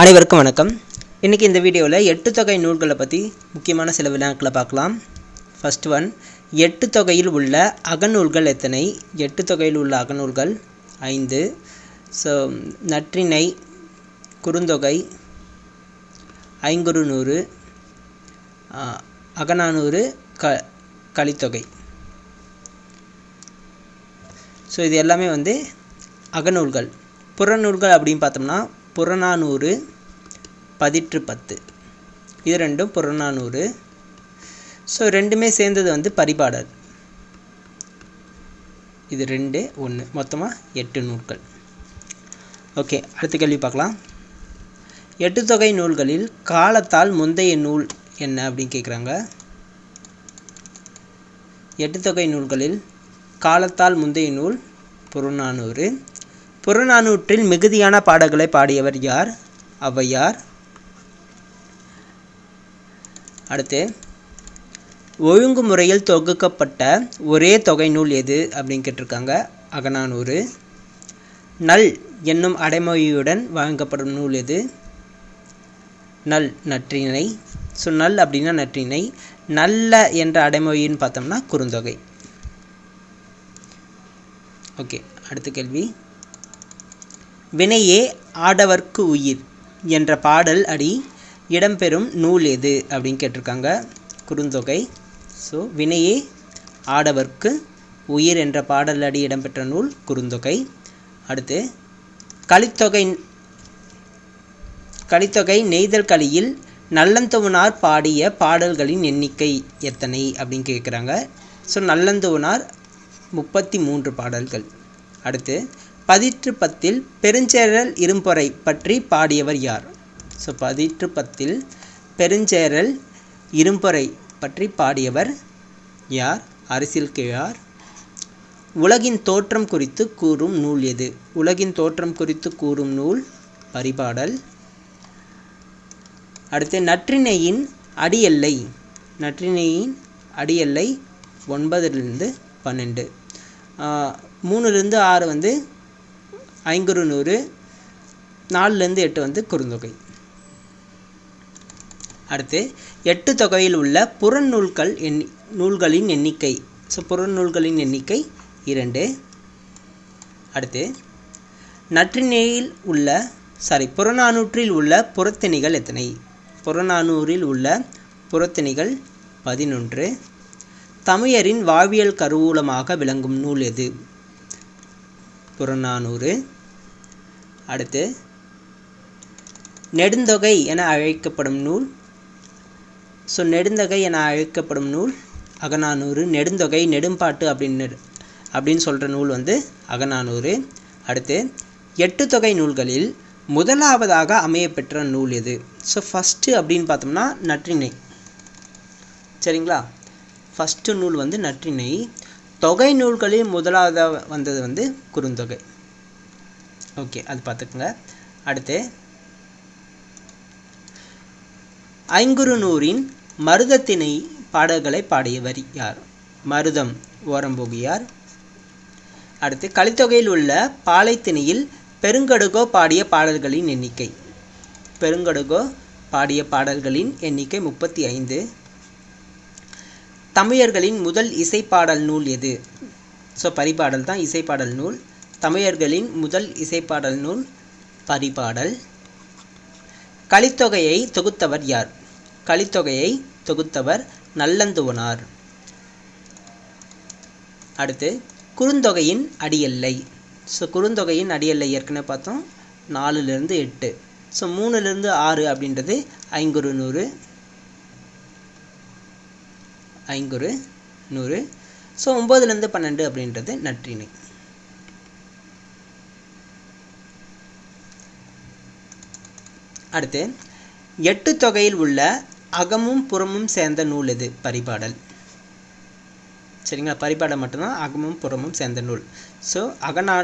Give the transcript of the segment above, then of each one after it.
அனைவருக்கும் வணக்கம். இன்றைக்கி இந்த வீடியோவில் எட்டு தொகை நூல்களை பற்றி முக்கியமான சில வினாக்களை பார்க்கலாம். ஃபர்ஸ்ட் ஒன் எட்டு தொகையில் உள்ள அகநூல்கள் எத்தனை? எட்டு தொகையில் உள்ள அகநூல்கள் ஐந்து. ஸோ நற்றிணை குறுந்தொகை ஐங்குறு நூறு அகநானூறு க கலித்தொகை ஸோ இது எல்லாமே வந்து அகநூல்கள். புறநூல்கள் அப்படின்னு பார்த்தோம்னா புறநானூறு பதிற்று பத்து. இது ரெண்டும் புறநானூறு. ஸோ ரெண்டுமே சேர்ந்தது வந்து பரிபாடல். இது ரெண்டு ஒன்று மொத்தமாக எட்டு நூல்கள். ஓகே அடுத்த கேள்வி பார்க்கலாம். எட்டு தொகை நூல்களில் காலத்தால் முந்தைய நூல் என்ன அப்படின்னு கேட்குறாங்க எட்டு தொகை நூல்களில் காலத்தால் முந்தைய நூல் புறநானூறு புறநானூற்றில் மிகுதியான பாடல்களை பாடியவர் யார்? ஔவையார். அடுத்து ஒழுங்குமுறையில் தொகுக்கப்பட்ட ஒரே தொகை நூல் எது அப்படின்னு கேட்டிருக்காங்க. அகநானூறு. நல் என்னும் அடைமொழியுடன் வழங்கப்படும் நூல் எது? நல் நற்றிணை. ஸோ நல் அப்படின்னா நற்றிணை. நல்ல என்ற அடைமொழின்னு பார்த்தோம்னா குறுந்தொகை. ஓகே அடுத்த கேள்வி. வினையே ஆடவர்க்கு உயிர் என்ற பாடல் அடி இடம்பெறும் நூல் எது அப்படின்னு கேட்டிருக்காங்க. குறுந்தொகை. ஸோ வினையே ஆடவர்க்கு உயிர் என்ற பாடல் அடி இடம்பெற்ற நூல் குறுந்தொகை. அடுத்து கலித்தொகை கலித்தொகை நெய்தல் கலியில் நல்லந்தவனார் பாடிய பாடல்களின் எண்ணிக்கை எத்தனை அப்படின்னு கேட்குறாங்க. ஸோ நல்லந்தவனார் முப்பத்தி மூன்று பாடல்கள். அடுத்து பதிற்று பத்தில் பெருஞ்சேரல் இரும்பொறை பற்றி பாடியவர் யார்? ஸோ பதிற்று பத்தில் பெருஞ்சேரல் இரும்பொறை பற்றி பாடியவர் யார்? அரசியல் கிழார் உலகின் தோற்றம் குறித்து கூறும் நூல் எது? உலகின் தோற்றம் குறித்து கூறும் நூல் பரிபாடல். அடுத்து நற்றிணையின் அடியெல்லை நற்றிணையின் அடியெல்லை ஒன்பதுலேருந்து பன்னெண்டு. மூணுலேருந்து ஆறு வந்து ஐங்குறு நூறு நாலுலேருந்து எட்டு வந்து குறுந்தொகை. அடுத்து எட்டு தொகையில் உள்ள புறநூல்கள் எண்ணி நூல்களின் எண்ணிக்கை. ஸோ புறநூல்களின் எண்ணிக்கை இரண்டு. அடுத்து நற்றிணையில் உள்ள சாரி புறநானூற்றில் உள்ள புறத்திணிகள் எத்தனை? புறநானூறில் உள்ள புறத்திணிகள் பதினொன்று. தமிழரின் வாழ்வியல் கருவூலமாக விளங்கும் நூல் எது? புறநானூறு அடுத்து நெடுந்தொகை என அழைக்கப்படும் நூல். ஸோ நெடுந்தொகை என அழைக்கப்படும் நூல் அகநானூறு. நெடுந்தொகை நெடும்பாட்டு அப்படின்னு அப்படின்னு சொல்கிற நூல் வந்து அகநானூறு. அடுத்து எட்டு தொகை நூல்களில் முதலாவதாக அமையப்பெற்ற நூல் எது? ஸோ ஃபஸ்ட்டு அப்படின்னு பார்த்தோம்னா நற்றிணை. சரிங்களா? ஃபஸ்ட்டு நூல் வந்து நற்றிணை. தொகை நூல்களில் முதலாவதாக வந்தது வந்து குறுந்தொகை. ஓகே அது பார்த்துக்குங்க. அடுத்து ஐங்குறுநூறின் மருதத்தினை மருதத்திணை பாடல்களை பாடியவர் யார்? மருதம் ஓரம்போகியார் அடுத்து கலித்தொகையில் உள்ள பாலைத்திணையில் பெருங்கடுகோ பாடிய பாடல்களின் எண்ணிக்கை. பெருங்கடுகோ பாடிய பாடல்களின் எண்ணிக்கை முப்பத்தி ஐந்து தமிழர்களின் முதல் இசைப்பாடல் நூல் எது? ஸோ பரிபாடல் தான் இசைப்பாடல் நூல். தமிழர்களின் முதல் இசைப்பாடல் நூல் பரிபாடல். கலித்தொகையை தொகுத்தவர் யார்? கலித்தொகையை தொகுத்தவர் நல்லந்துவனார். அடுத்து குறுந்தொகையின் அடியெல்லை ஸோ குறுந்தொகையின் அடியெல்லை ஏற்கனவே பார்த்தோம். நாலுலேருந்து எட்டு. ஸோ மூணுலேருந்து ஆறு அப்படின்றது ஐங்குறு நூறு. ஐங்குறு நூறு. ஸோ ஒம்பதுலேருந்து பன்னெண்டு அப்படின்றது நற்றினை அடுத்து எட்டு தொகையில் உள்ள அகமும் புறமும் சேர்ந்த நூல் எது? பரிபாடல். சரிங்களா? பரிபாடல் மட்டும்தான் அகமும் புறமும் சேர்ந்த நூல். ஸோ அகநா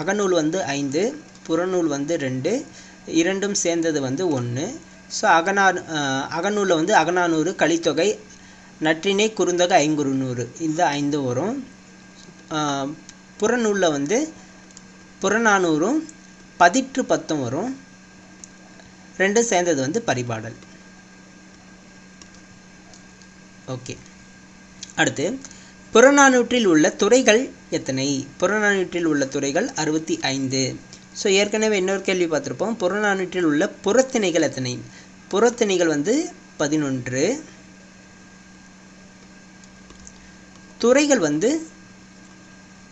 அகநூல் வந்து ஐந்து புறநூல் வந்து ரெண்டு இரண்டும் சேர்ந்தது வந்து ஒன்று ஸோ அகநா அகநூலில் வந்து அகநானூறு கலித்தொகை நற்றிணை குறுந்தொகை ஐங்குறுநூறு. இந்த ஐந்து வரும். புறநூலில் வந்து புறநானூறும் பதிற்று பத்தும் வரும். ரெண்டும் சேர்ந்தது வந்து பரிபாடல். ஓகே. அடுத்து புறநானூற்றில் உள்ள துறைகள் எத்தனை? புறநானூற்றில் உள்ள துறைகள் அறுபத்தி ஐந்து. ஸோ ஏற்கனவே இன்னொரு கேள்வி பார்த்துருப்போம். புறநானூற்றில் உள்ள புறத்திணைகள் எத்தனை? புறத்திணைகள் வந்து பதினொன்று. துறைகள் வந்து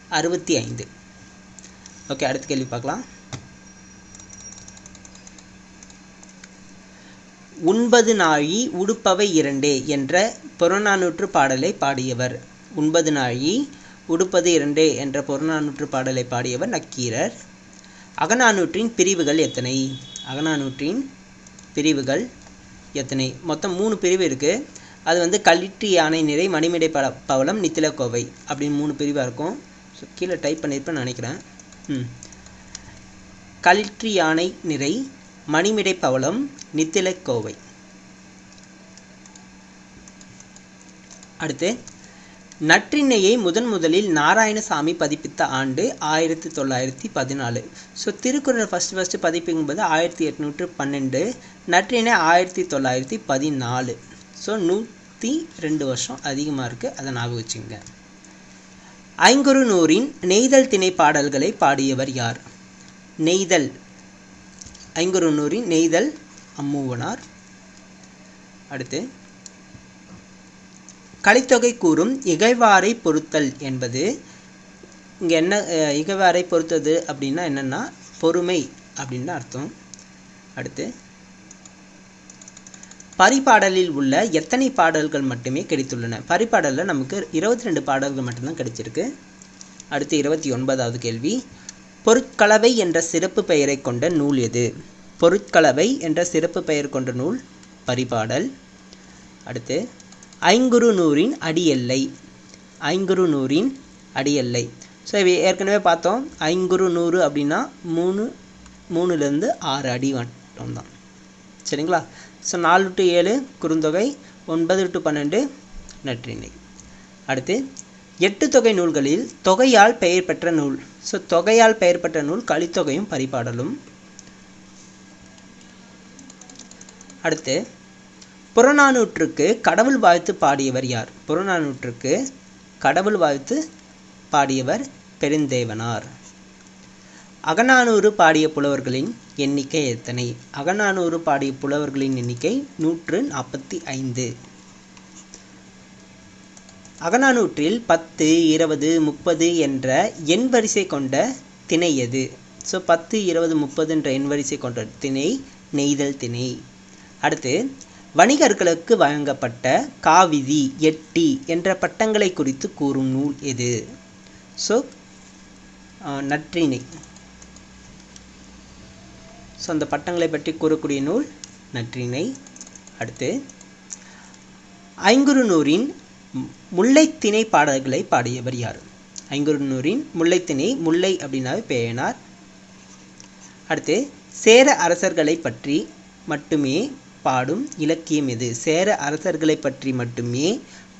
அறுபத்தி ஐந்து. ஓகே அடுத்த கேள்வி பார்க்கலாம். உண்பது நாழி உடுப்பவை இரண்டே என்ற புறநானூற்று பாடலை பாடியவர். உண்பது நாழி உடுப்பது இரண்டே என்ற புறநானூற்று பாடலை பாடியவர் நக்கீரர். அகநானூற்றின் பிரிவுகள் எத்தனை? அகநானூற்றின் பிரிவுகள் எத்தனை? மொத்தம் மூணு பிரிவு இருக்குது அது வந்து கலிட்டு யானை நிறை மணிமிடை பல பவளம் நித்திலக்கோவை அப்படின்னு மூணு பிரிவாக இருக்கும். ஸோ கீழே டைப் பண்ணியிருப்பேன்னு நினைக்கிறேன். ம். களிற்று யானை நிறை மணிமிடை பவளம் நித்திலக்கோவை. அடுத்து நற்றிணையை முதன் முதலில் நாராயணசாமி பதிப்பித்த ஆண்டு ஆயிரத்தி தொள்ளாயிரத்தி பதினாலு. ஸோ திருக்குறள் ஃபஸ்ட்டு ஃபஸ்ட்டு பதிப்புங்கும்போது ஆயிரத்தி எட்நூற்று பன்னெண்டு நற்றிணை ஆயிரத்தி தொள்ளாயிரத்தி பதினாலு. ஸோ நூற்றி ரெண்டு வருஷம் அதிகமாக இருக்குது அதை ஞாபகம் வச்சுங்க. ஐங்குறு நூறின் நெய்தல் திணை பாடல்களை பாடியவர் யார்? நெய்தல். ஐங்குறு நூறின் நெய்தல் அம்மூவனார். அடுத்து கலித்தொகை கூறும் இகைவாரை பொறுத்தல் என்பது இங்கே என்ன இகைவாரை பொறுத்தது அப்படின்னா என்னென்னா பொறுமை அப்படின்னு அர்த்தம். அடுத்து பரிபாடலில் உள்ள எத்தனை பாடல்கள் மட்டுமே கிடைத்துள்ளன? பரிபாடலில் நமக்கு இருபத்தி ரெண்டு பாடல்கள் மட்டும்தான் கிடைச்சிருக்கு. அடுத்து இருபத்தி ஒன்பதாவது கேள்வி பொருட்கலவை என்ற சிறப்பு பெயரை கொண்ட நூல் எது? பொருட்கலவை என்ற சிறப்பு பெயர் கொண்ட நூல் பரிபாடல். அடுத்து ஐங்குறு நூறின் அடியெல்லை ஐங்குறு நூறின் அடியெல்லை ஸோ இவை ஏற்கனவே பார்த்தோம். ஐங்குறு நூறு அப்படின்னா மூணு மூணுலேருந்து ஆறு அடி வட்டம் தான் சரிங்களா? ஸோ நாலு டு ஏழு குறுந்தொகை ஒன்பது டு பன்னெண்டு நற்றினை அடுத்து எட்டு தொகை நூல்களில் தொகையால் பெயர் பெற்ற நூல். ஸோ தொகையால் பெயர் பெற்ற நூல் கலித்தொகையும் பரிபாடலும். அடுத்து புறநானூற்றுக்கு கடவுள் வாழ்த்து பாடியவர் யார்? புறநானூற்றுக்கு கடவுள் வாழ்த்து பாடியவர் பெருந்தேவனார். அகநானூறு பாடிய புலவர்களின் எண்ணிக்கை எத்தனை? அகநானூறு பாடிய புலவர்களின் எண்ணிக்கை நூற்று நாற்பத்தி ஐந்து. அகநானூற்றில் பத்து இருபது முப்பது என்ற எண் வரிசை கொண்ட திணை எது? ஸோ பத்து இருபது முப்பது என்ற எண் வரிசை கொண்ட திணை நெய்தல் திணை. அடுத்து வணிகர்களுக்கு வழங்கப்பட்ட காவிதி எட்டி என்ற பட்டங்களை குறித்து கூறும் நூல் எது? ஸோ நற்றினை ஸோ அந்த பட்டங்களை பற்றி கூறக்கூடிய நூல் நற்றிணை. அடுத்து ஐங்குறுநூரின் முல்லைத்திணை பாடல்களை பாடியவர் யார்? ஐங்குறுநூரின் முல்லைத்திணை முல்லை அப்படின்னாவே பேயனார். அடுத்து சேர அரசர்களை பற்றி மட்டுமே பாடும் இலக்கியம் எது? சேர அரசர்களை பற்றி மட்டுமே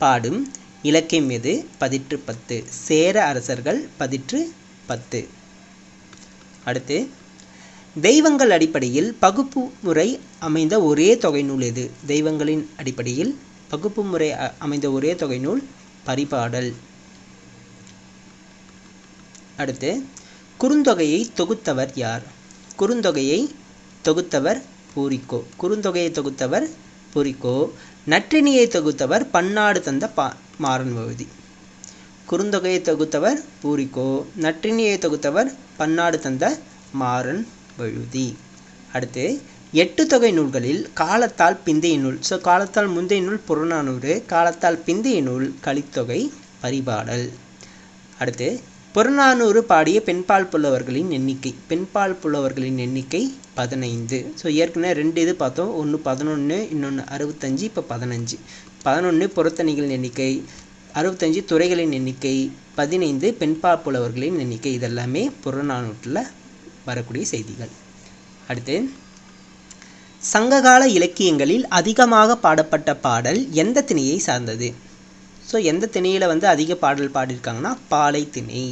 பாடும் இலக்கியம் எது? பதிற்று பத்து. சேர அரசர்கள் பதிற்று பத்து. அடுத்து தெய்வங்கள் அடிப்படையில் பகுப்பு முறை அமைந்த ஒரே தொகை நூல் எது? தெய்வங்களின் அடிப்படையில் பகுப்பு முறை அமைந்த ஒரே தொகை நூல் பரிபாடல். அடுத்து குறுந்தொகையை தொகுத்தவர் யார்? குறுந்தொகையை தொகுத்தவர் பூரிக்கோ. குறுந்தொகையை தொகுத்தவர் பூரிக்கோ. நற்றினியை தொகுத்தவர் பன்னாடு தந்த பா மாறன் வழுதி குறுந்தொகையை தொகுத்தவர் பூரிக்கோ. நற்றினியை தொகுத்தவர் பன்னாடு தந்த மாறன் வழுதி அடுத்து எட்டு தொகை நூல்களில் காலத்தால் பிந்தைய நூல் ஸோ காலத்தால் முந்தைய நூல் புறநானூறு காலத்தால் பிந்தைய நூல் கலித்தொகை பரிபாடல். அடுத்து புறநானூறு பாடிய பெண்பால் புலவர்களின் எண்ணிக்கை. பெண்பால் புலவர்களின் எண்ணிக்கை பதினைந்து. ஸோ ஏற்கனவே ரெண்டு இது பார்த்தோம். ஒன்று பதினொன்று இன்னொன்று அறுபத்தஞ்சு இப்போ பதினஞ்சு. பதினொன்று புறத்தணிகளின் எண்ணிக்கை அறுபத்தஞ்சு துறைகளின் எண்ணிக்கை பதினைந்து பெண்பால் புலவர்களின் எண்ணிக்கை. இதெல்லாமே புறநானூற்றில் வரக்கூடிய செய்திகள். அடுத்து சங்ககால இலக்கியங்களில் அதிகமாக பாடப்பட்ட பாடல் எந்த திணையை சார்ந்தது? ஸோ எந்த திணையில் வந்து அதிக பாடல் பாடியிருக்காங்கன்னா பாலை திணை.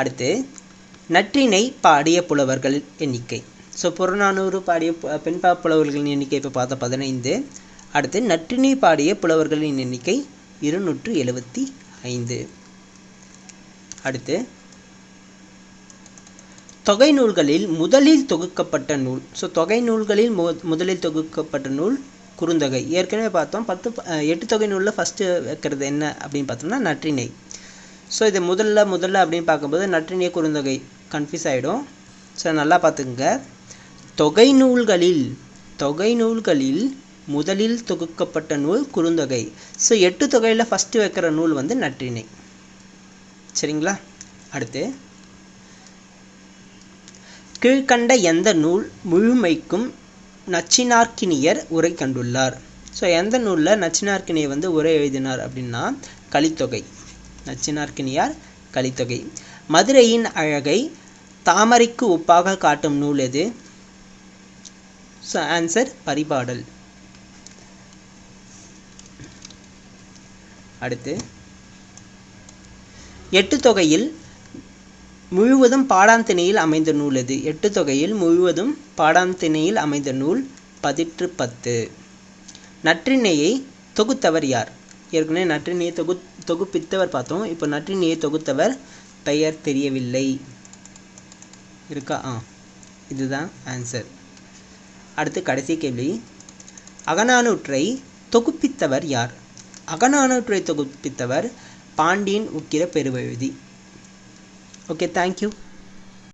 அடுத்து நற்றிணை பாடிய புலவர்கள் எண்ணிக்கை. ஸோ புறநானூறு பாடிய பெண்பா புலவர்களின் எண்ணிக்கை இப்போ பார்த்தா பதினைந்து. அடுத்து நற்றிணை பாடிய புலவர்களின் எண்ணிக்கை இருநூற்று எழுபத்தி ஐந்து. அடுத்து தொகை நூல்களில் முதலில் தொகுக்கப்பட்ட நூல். ஸோ தொகை நூல்களில் மு முதலில் தொகுக்கப்பட்ட நூல் குறுந்தொகை. ஏற்கனவே பார்த்தோம் பத்து எட்டு தொகை நூலில் ஃபஸ்ட்டு வைக்கிறது என்ன அப்படின்னு பார்த்தோம்னா நற்றிணை. ஸோ இது முதல்ல முதல்ல அப்படின்னு பார்க்கும்போது நற்றிணை குறுந்தொகை கன்ஃபியூஸ் ஆகிடும் ஸோ நல்லா பார்த்துக்குங்க. தொகை நூல்களில் தொகை நூல்களில் முதலில் தொகுக்கப்பட்ட நூல் குறுந்தொகை. ஸோ எட்டு தொகையில் ஃபஸ்ட்டு வைக்கிற நூல் வந்து நற்றிணை. சரிங்களா? அடுத்து. கீழ்கண்ட எந்த நூல் முழுமைக்கும் நச்சினார்க்கினியர் உரை கண்டுள்ளார். ஸோ எந்த நூலில் நச்சினார்க்கினியர் வந்து உரை எழுதினார் அப்படின்னா கலித்தொகை. நச்சினார்க்கினியார் கலித்தொகை. மதுரையின் அழகை தாமரைக்கு ஒப்பாக காட்டும் நூல் எது? So answer Paripadal. அடுத்து எட்டு தொகையில் முழுவதும் பாடாந்திணையில் அமைந்த நூல் எது? எட்டு தொகையில் முழுவதும் பாடாந்திணையில் அமைந்த நூல் பதிற்று பத்து. நற்றிணையை தொகுத்தவர் யார்? ஏற்கனவே நற்றிணையை தொகு தொகுப்பித்தவர் பார்த்தோம். இப்போ நற்றிணையை தொகுத்தவர் பெயர் தெரியவில்லை. இருக்கா? ஆ. இதுதான் ஆன்சர் அடுத்து கடைசி கேள்வி. அகநானூற்றை தொகுப்பித்தவர் யார்? அகநானூற்றை தொகுப்பித்தவர் பாண்டியன் உக்கிர பெருவழுதி. Okay thank you